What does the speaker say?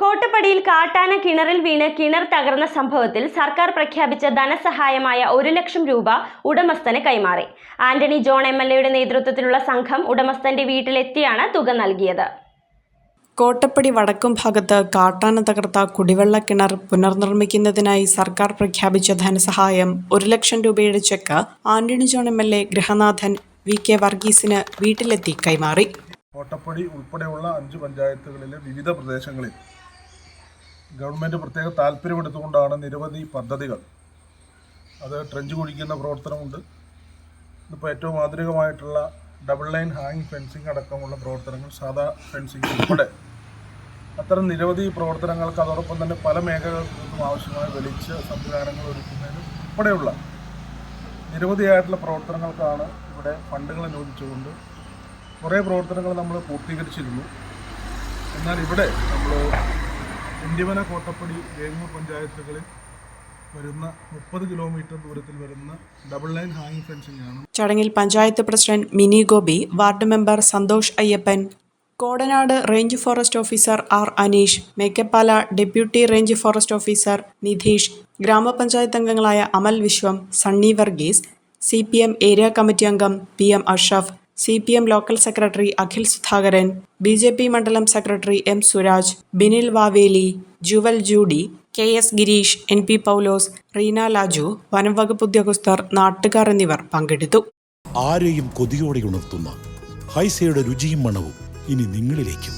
കോട്ടപ്പടിയിൽ കാട്ടാന കിണറിൽ വീണ് കിണർ തകർന്ന സംഭവത്തിൽ സർക്കാർ പ്രഖ്യാപിച്ച ധനസഹായമായ ഒരു ലക്ഷം രൂപ ഉടമസ്ഥന് കൈമാറി. ആന്റണി ജോൺ എം എൽ എയുടെ നേതൃത്വത്തിലുള്ള സംഘം ഉടമസ്ഥന്റെ വീട്ടിലെത്തിയാണ് തുക നൽകിയത്. കോട്ടപ്പടി വടക്കും ഭാഗത്ത് കാട്ടാന തകർത്ത കുടിവെള്ള കിണർ പുനർനിർമ്മിക്കുന്നതിനായി സർക്കാർ പ്രഖ്യാപിച്ച ധനസഹായം ഒരു ലക്ഷം രൂപയുടെ cheque Antony John M L A Grihanathan V K വർഗീസിന് വീട്ടിലെത്തി കൈമാറി. കോട്ടപ്പടി ഉൾപ്പെടെയുള്ള അഞ്ച് പഞ്ചായത്തുകളിലെ വിവിധ പ്രദേശങ്ങളിൽ ഗവൺമെന്റ് പ്രത്യേക താല്പര്യമെടുത്തുകൊണ്ടാണ് നിരവധി പദ്ധതികൾ. അത് ട്രെഞ്ച് കുഴിക്കുന്ന പ്രവർത്തനമുണ്ട്. ഇതിപ്പോൾ ഏറ്റവും ആധുനികമായിട്ടുള്ള ഡബിൾ ലൈൻ ഹാങ് ഫെൻസിങ് അടക്കമുള്ള പ്രവർത്തനങ്ങൾ സാധാ ഫെൻസിങ് ഉൾപ്പെടെ. അത്തരം നിരവധി പ്രവർത്തനങ്ങൾക്ക് അതോടൊപ്പം തന്നെ പല മേഖലകൾക്കും ആവശ്യമായ വെളിച്ച സംവിധാനങ്ങൾ ഒരുക്കുന്നതിനും ഉൾപ്പെടെയുള്ള നിരവധിയായിട്ടുള്ള പ്രവർത്തനങ്ങൾക്കാണ് ഇവിടെ ഫണ്ടുകൾ അനുവദിച്ചുകൊണ്ട് കുറേ പ്രവർത്തനങ്ങൾ നമ്മൾ പൂർത്തീകരിച്ചിരുന്നു. എന്നാൽ ഇവിടെ നമ്മൾ ഇന്ത്യവന കോട്ടപ്പടി വേങ്ങൂർ പഞ്ചായത്തുകളിൽ വരുന്ന മുപ്പത് കിലോമീറ്റർ ദൂരത്തിൽ വരുന്ന ഡബിൾ ലൈൻ ഹാങ് ആണ് ചടങ്ങിൽ panchayat president Mini Gopi ward member Santhosh Ayyappan Kodanad range forest officer R Aneesh Mekkappala deputy range forest officer Nidheesh ഗ്രാമപഞ്ചായത്ത് അംഗങ്ങളായ Amal Viswam Sunny Varghese C area committee അംഗം P M Ashraf C P M local secretary Akhil Sudhakaran B J P മണ്ഡലം secretary M Suraj Binil Vaveli Jewel Judy K S Gireesh N P Paulose Reena Laju വനംവകുപ്പ് ഉദ്യോഗസ്ഥർ നാട്ടുകാർ എന്നിവർ പങ്കെടുത്തു. ആരെയും കൊതിയോടെ ഉണർത്തുന്ന ഹൈസയുടെ രുചിയും മണവും ഇനി നിങ്ങളിലേക്കും.